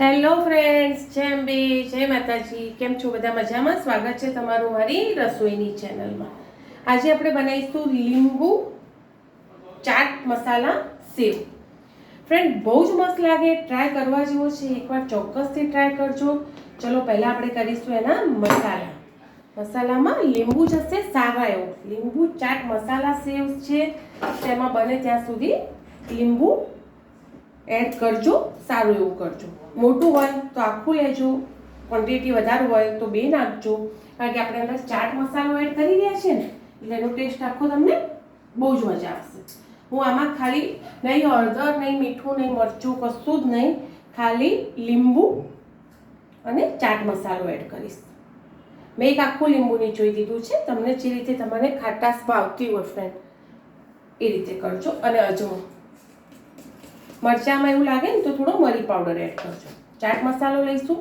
Hello friends જેમ બે જય માતાજી. કેમ છો બધા મજામાં? સ્વાગત છે તમારું મારી રસોઈની ચેનલમાં. આજે આપણે બનાવીશું લીંબુ ચાટ મસાલા સેવ. ફ્રેન્ડ, બહુ જ મસ્ત લાગે. ટ્રાય કરવા જેવો છે. એકવાર ચોક્કસથી ટ્રાય કરજો. ચલો, પહેલાં આપણે કરીશું એના મસાલા. મસાલામાં લીંબુ જશે સારા એવું. લીંબુ ચાટ મસાલા સેવ છે. તેમાં બને ત્યાં સુધી લીંબુ એડ કરજો, સારું એવું કરજો. મોટું હોય તો આખું લેજો ક્વોન્ટિટી વધારે હોય તો બે નાખજો. કારણ કે આપણે અંદર ચાટ મસાલો એડ કરી રહ્યા છીએ ને, એટલે એનો ટેસ્ટ આખો તમને બહુ જ મજા આવશે. હું આમાં ખાલી નહીં હળદર, નહીં મીઠું, નહીં મરચું, કશું જ નહીં, ખાલી લીંબુ અને ચાટ મસાલો એડ કરીશ. મેં એક આખું લીંબુ નીચોઈ દીધું છે. તમને જે રીતે તમારે ખાટાસમાં આવતી હોય ફ્રેન્ડ એ રીતે કરજો. અને અજમો. મરચાંમાં એવું લાગે ને તો થોડો મરી પાવડર એડ કરજો. ચાટ મસાલો લઈશું.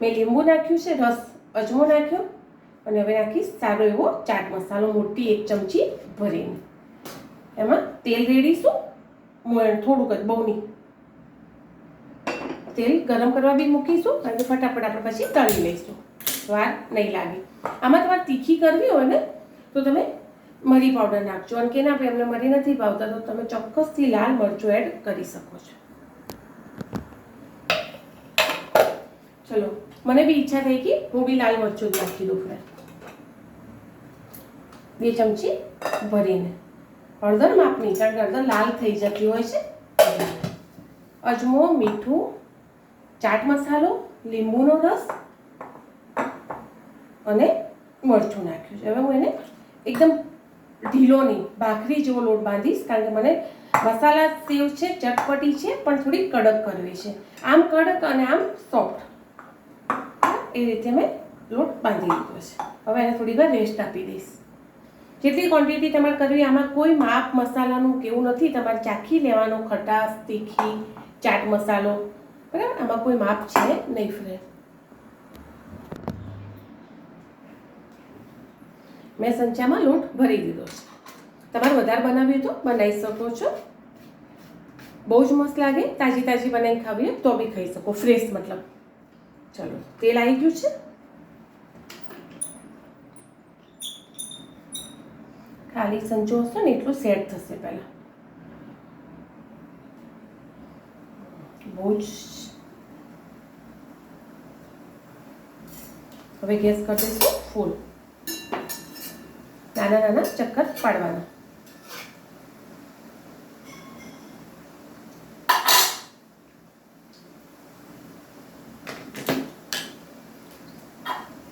મેં લીંબુ નાખ્યું છે, રસ, અજમો નાખ્યો અને હવે નાખીશ સારો એવો ચાટ મસાલો, મોટી એક ચમચી ભરીને. એમાં તેલ રેડીશું. થોડુંક જ, બહુ નહીં. તેલ ગરમ કરવા બી મૂકીશું અને ફટાફટ આપણે પછી તળી લઈશું. વાર નહીં લાગે. આમાં તમારે તીખી કરવી હોય ને, તો તમે મરી પાવડર નાખજો. અને કે ના ભાઈ અમને મરી નથી ભાવતા, તો તમે ચોક્કસથી લાલ મરચું એડ કરી શકો છો. ચલો, મને બી ઈચ્છા થઈ કે હું બી લાલ મરચું નાખી દઉં ફ્રેન્ડ બે ચમચી ભરીને. હળદર માપની કારણ કે હળદર લાલ થઈ જતી હોય છે. અજમો, મીઠું, ચાટ મસાલો, લીંબુનો રસ અને મરચું નાખ્યું છે. હવે હું એને એકદમ ઢીલો નહીં ભાખરી જેવો લોટ બાંધીશ કારણ કે મને મસાલા સેવ છે, ચટપટી છે, પણ થોડી કડક કરવી છે. આમ કડક અને આમ સોફ્ટ એ રીતે મેં લોટ બાંધી દીધો છે. હવે એને થોડી વાર રેસ્ટ આપી દઈશ. જેટલી ક્વોન્ટિટી તમારે કરવી આમાં કોઈ માપ મસાલાનું કેવું નથી. તમારે ચાખી લેવાનો ખટાશ, તીખી, ચાટ મસાલો. બરાબર? આમાં કોઈ માપ છે નહીં ફ્રેન્ડ મેં સંચામાં લોટ ભરી દીધો છે. તમારે વધારે બનાવ્યું તો બનાવી શકો છો. બહુ જ મસ્ત લાગે. તાજી તાજી બનાવી ખાવીએ તો બી ખાઈ શકો. ફ્રેશ મતલબ. ચલો, તેલ આવી ગયું છે. ખાલી સંચો હશે ને એટલું સેટ થશે પહેલાં. બહુ જ હવે ગેસ કરી દઈશું ફૂલ. નાના નાના ચક્કર પાડવાના.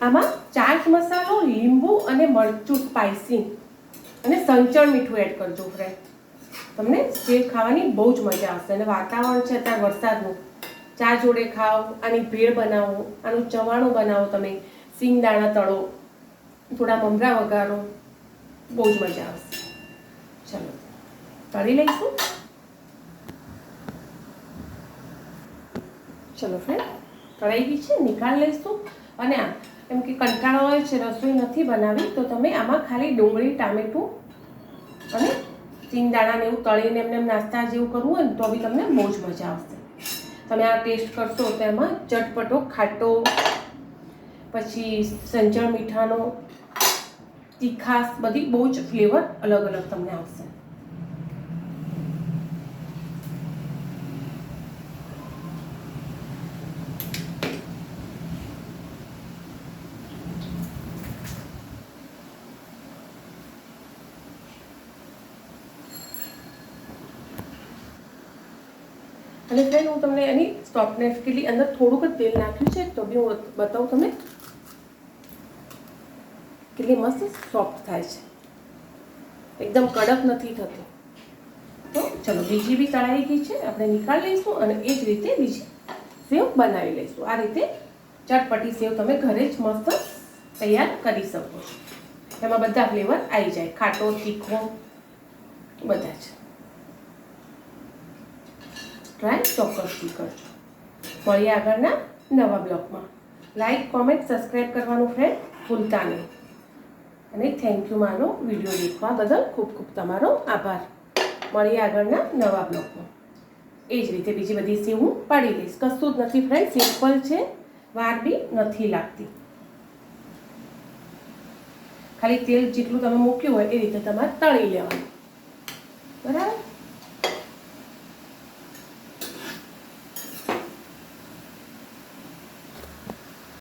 આમાં ચાટ મસાલો, લીંબુ અને મરચું સ્પાઇસી અને સંચળ મીઠું એડ કરજો ફ્રેન્ડ તમને જે ખાવાની બહુ જ મજા આવશે અને વાતાવરણ છે અત્યારે વરસાદનું. ચા જોડે ખાઓ, આની ભેળ બનાવો, આનું ચવાણું બનાવો તમે, સિંગદાણા તળો, થોડા મમરા વઘારો બહુ જ મજા આવશે. ચલો તળી લઈશું. ચલો ફ્રેન્ડ તળાઈ ગઈ છે નિકાળ લઈશું. અને આ, એમ કે કંટાળો હોય છે, રસોઈ નથી બનાવી, તો તમે આમાં ખાલી ડુંગળી, ટામેટું અને સિંગદાણાને એવું તળીને એમને એમ નાસ્તા જેવું કરવું હોય ને, તો બી તમને બહુ જ મજા આવશે. તમે આ ટેસ્ટ કરશો તો એમાં ચટપટો, ખાટો, પછી સંચળ મીઠાનો તીખાસ બધી બહુ જ ફ્લેવર અલગ અલગ તમને આવશે. અને ફ્રેન્ડ હું તમને એની સોફ્ટનેસ કેટલી અંદર થોડુંક જ તેલ નાખ્યું છે, તો બી હું બતાવું તમને કેટલી મસ્ત સોફ્ટ થાય છે. એકદમ કડક નથી થતું. તો ચલો બીજી બી તળાઈ ગઈ છે, આપણે નિકાળી લઈશું અને એ જ રીતે બીજી સેવ બનાવી લઈશું. આ રીતે ચટપટી સેવ તમે ઘરે જ મસ્ત તૈયાર કરી શકો એમાં બધા ફ્લેવર આવી જાય, ખાટો, તીખો, બધા જ. ટ્રાય ચોક્કસથી કરજો. મળીએ આગળના નવા બ્લોગમાં. લાઈક કોમેન્ટ સબસ્ક્રાઈબ કરવાનું ફ્રેન્ડ ભૂલતા નહીં. અને થેન્ક યુ મારો વીડિયો દેખવા બદલ ખૂબ ખૂબ તમારો આભાર. મળીએ આગળના નવા બ્લોગમાં એ જ રીતે બીજી બધી સેવ હું પાડી દઈશ. કશું જ નથી ફ્રેન્ડ સિમ્પલ છે. વાર બી નથી લાગતી. ખાલી તેલ જેટલું તમે મૂક્યું હોય એ રીતે તમારે તળી લેવાનું. બરાબર?